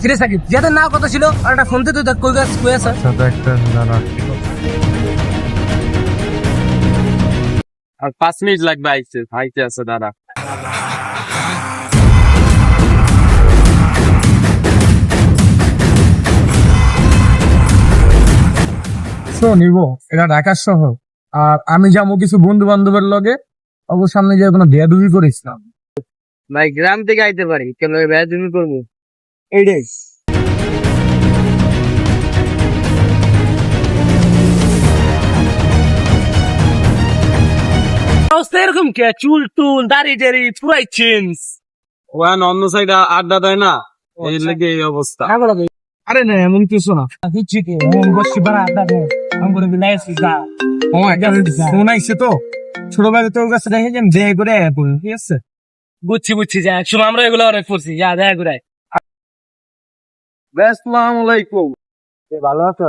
কিরে সাকিব যাদের না কথা ছিল আর একটা ফোন দিতে কই গাছ কই আছে? সাথে একটা দাঁড়া আর পাঁচ মিনিট লাগবে আইতে আইতে আছে দাদা ইগো এটা ঢাকার শহর। আর আমি যাব কিছু বন্ধু বান্ধবের লগে। অবশ্য সামনে যে কোনো বেয়াদুবি করিস না। ভাই গ্রাম থেকে আইতে পারি কেন ব্যয় তুমি করব? এইটাই অবস্থা এরকম কে চুল টুল দাড়ি টাড়ি পুরাই চেঞ্জ ওয়ান অন্য সাইডে আড্ডা দেয় না এই লেগে এই অবস্থা আরে না এমন কিছু না দিচ্ছি কি বসছি বাড়া আড্ডা আমি করে বিলাই যা ফোন আইছে তো ছোট ভাই তোর কাছে দেখে যান যে করে বল ঠিক আছে বুঝছি বুঝছি যা একসময় আমরা এগুলো অনেক করছি যা দেখা ঘুরাই আসসালামু আলাইকুম। ভালো আছো?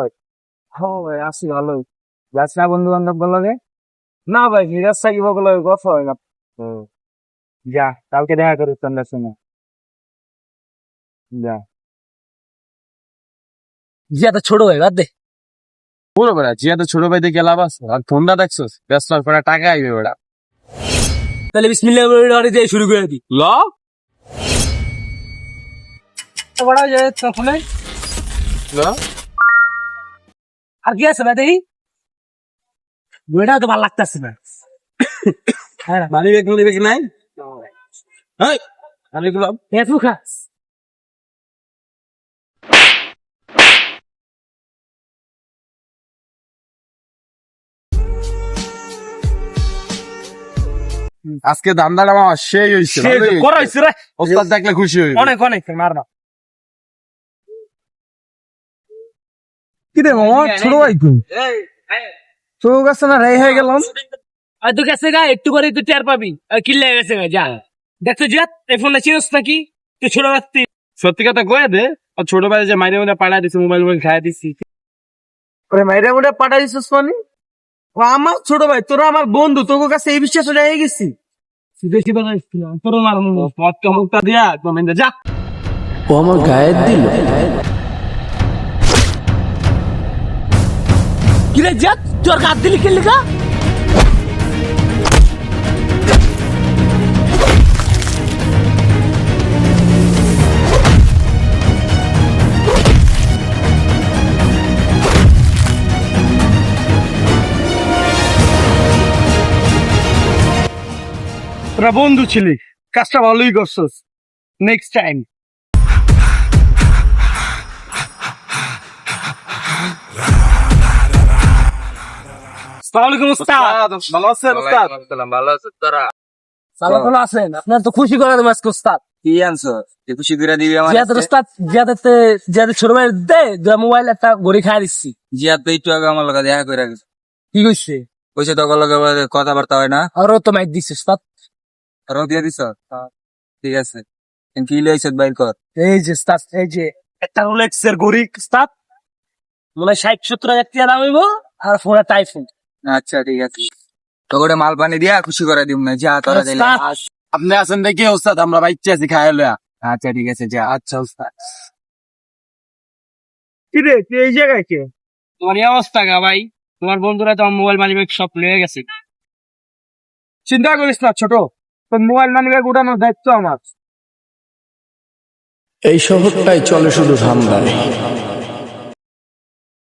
হ্যাঁ ভাই আছি ভালো। যাস না বন্ধু বান্ধব বলো রে না ভাই বলে কথা হয় না। যা কালকে দেখা করি সন্ধ্যার সময়। যা। জিয়া তো ছোট ভাই বাদ দে। পুরো বেড়া জিয়া তো ছোট ভাই লাভ আছে। আর ফোনটা দেখছ ব্যস্ত টাকা আইবে বেড়া। তাহলে বিসমিল্লাহ দিয়ে শুরু করে দি। ল বড় যায় তখন ল আর কি আছে ভাই দেখি? তো ভালো লাগতেছে না। হ্যাঁ। মানি ব্যাগ মানি ব্যাগ নাই হ্যাঁ পেট মুখাস আজকে দান্দাটা আমার সেই ভালোই করা হয়েছে রে। ওস্তাদ দেখলে খুশি হইবে। অনেক অনেক মার না কি রে মামা? ছোট ভাই তুই তোর কাছে না রেই হয়ে গেলাম। আর তোর কাছে গা একটু করে তুই টের পাবি। কিল্লে গেছে গা যা। দেখছ জিয়াত এই ফোনটা চিনস নাকি? তুই ছোট বাচ্চি সত্যি কথা কয়ে দে আর ছোট ভাই যে মাইনে মাইনে পাড়া দিছে মোবাইল মোবাইল খাইয়া দিছি। ওরে মাইরা মোটা পাঠাই দিছিস মানে? ও আমার ছোট ভাই তোরা আমার বন্ধু তোর কাছে এই বিশ্বাস রেখে গেছি। বেশি বানা তোর মার পথ চমকটা দিয়া একদম যা। ও আমার গায়ের দিল। কিরে জিয়াত তোর গাত দিলি কিল্লি গা তোরা বন্ধু ছিলি কাজটা ভালোই করছস নেক্সট টাইম আপনার তো খুশি করার মাস উস্তাদ কি আনছো? খুশি করে দিবি আমার জিয়াদের উস্তাদ জিয়াদের জিয়াদের ছোট ভাই দে মোবাইল একটা ঘড়ি খাই দিচ্ছি। জিয়া তো একটু আগে আমার লগে দেখা করে গেছে। কি কইছে? কইছে তো লগে কথাবার্তা হয় না? আরও তো মাইক দিছে উস্তাদ আর দিয়া দিছ? ঠিক আছে। কি লইছ বাইর কর। এই যে উস্তাদ এই যে একটা রোলেক্সের ঘড়ি উস্তাদ মনে হয় ষাট সত্তর হাজার টাকা দাম হইব আর ফোন একটা আইফোন আচ্ছা ঠিক আছে। তোকে মাল পানি দিয়া খুশি করে দিব না যা তোরা দিলে। আপনি আছেন দেখি ওস্তাদ আমরা বাইচ্ছে আছি খাইয়া লয়া। আচ্ছা ঠিক আছে যা। আচ্ছা ওস্তাদ। কি রে তুই এই জায়গায় কে? তোমার এই অবস্থা গা ভাই। তোমার বন্ধুরা তো মোবাইল মানি ব্যাগ সব লয়ে গেছে। চিন্তা করিস না ছোট। তোর মোবাইল মানি ব্যাগ উঠানোর দায়িত্ব আমার। এই শহরটাই চলে শুধু ধান্দায়।